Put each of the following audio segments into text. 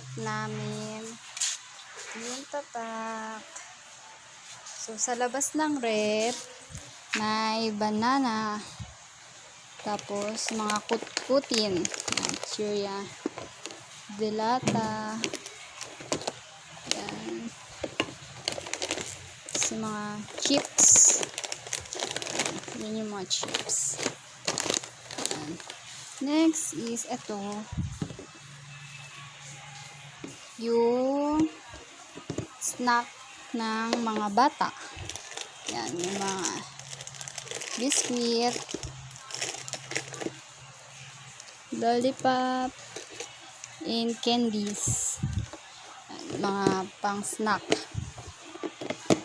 rep namin. Yung tatak. So, sa labas ng rep, may banana. Tapos, mga kutkutin. Yan, Cheeria. Delata. Yan. Sa mga chips. Yan yung mga chips. Yan. Next is ito yung snack ng mga bata. Yan, yung mga biscuit, lollipop, and candies. Yan, mga pang snack.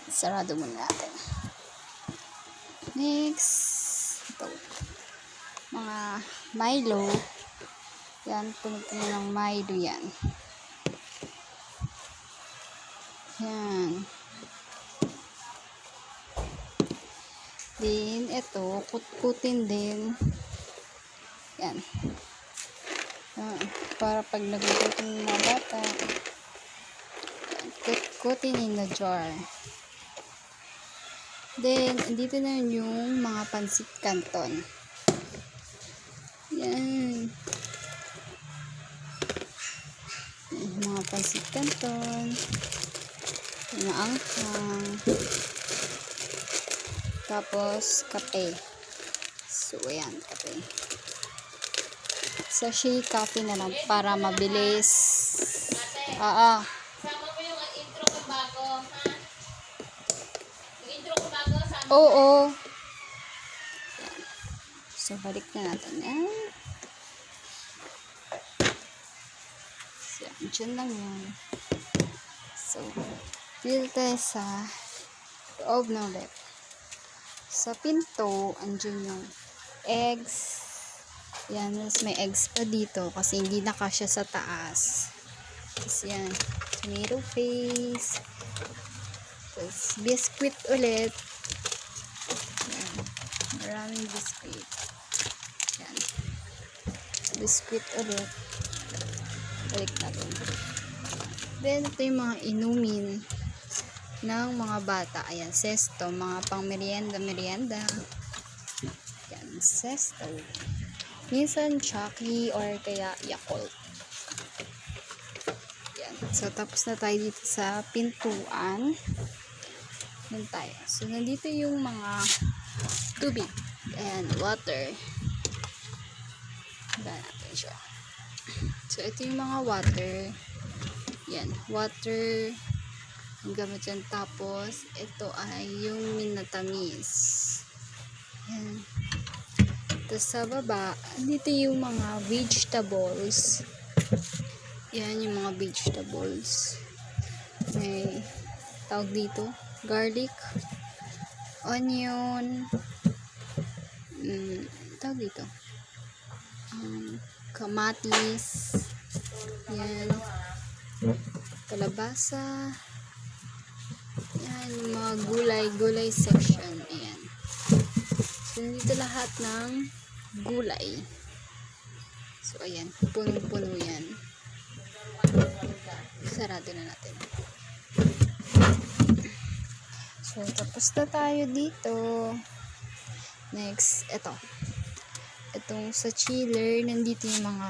Sarado muna natin. Next, ito. Mga Milo. Yan, puno-puno ng Milo yan. Yan. Then, ito, kutkutin din. Yan. Ah, para pag nagugutom ng mga bata, yan, kutkutin in the jar. Then, dito na yun yung mga pansit canton. Yan. Yan, mga pansit canton mga angkang tapos kape. So ayan kape. Sachet coffee na lang para mabilis. Ah ah. Oo. So balik na natin yan so yan, dyan lang yan. So tayo sa loob ng rep sa pinto andyan yung eggs. Yan may eggs pa dito kasi hindi na kasya sa taas. Tapos yan tomato paste. Tapos biscuit ulit. Yan maraming biscuit. Yan biscuit ulit. Balik natin then ito yung mga inumin ng mga bata. Ayan, sesto. Mga pang merienda, merienda. Ayan, sesto. Minsan, Chucky or kaya Yakult. Ayan. So, tapos na tayo dito sa pintuan. Yan tayo. So, nandito yung mga tubig. Ayan, water. Ba natin siya. So, ito yung mga water. Yan, water ang gamit yan. Tapos, ito ay yung minatamis. Yan. Tapos sa baba, dito yung mga vegetables. Yan yung mga vegetables. May tawag dito, garlic, onion, mm, tawag dito, um, kamatis, yan, kalabasa, yung mga gulay, gulay section. Ayan. So, nandito lahat ng gulay. So, ayan. Punong-puno yan. Sarado na natin. So, tapos na tayo dito. Next, ito. Itong sa chiller, nandito yung mga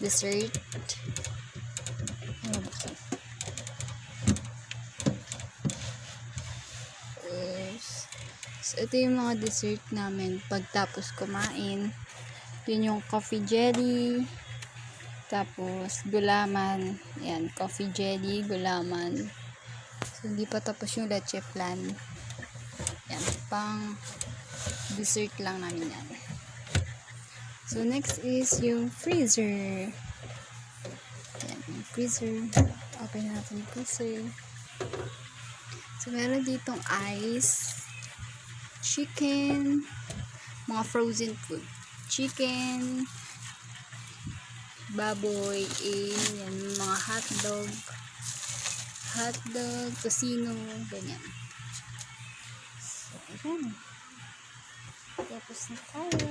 dessert. Ano ba ito? Tapos, so, ito yung mga dessert namin pagtapos kumain. Yun yung coffee jelly. Tapos, gulaman. Yan, coffee jelly, gulaman. So, hindi pa tapos yung leche flan. Yan, pang dessert lang namin yan. So, next is yung freezer. Yan, yung freezer. Open natin yung freezer. So, meron ditong ice, chicken, mga frozen food. Chicken, baboy, eh, yan, mga hotdog, hotdog, tosino, ganyan. So, ayan. Tapos na tayo.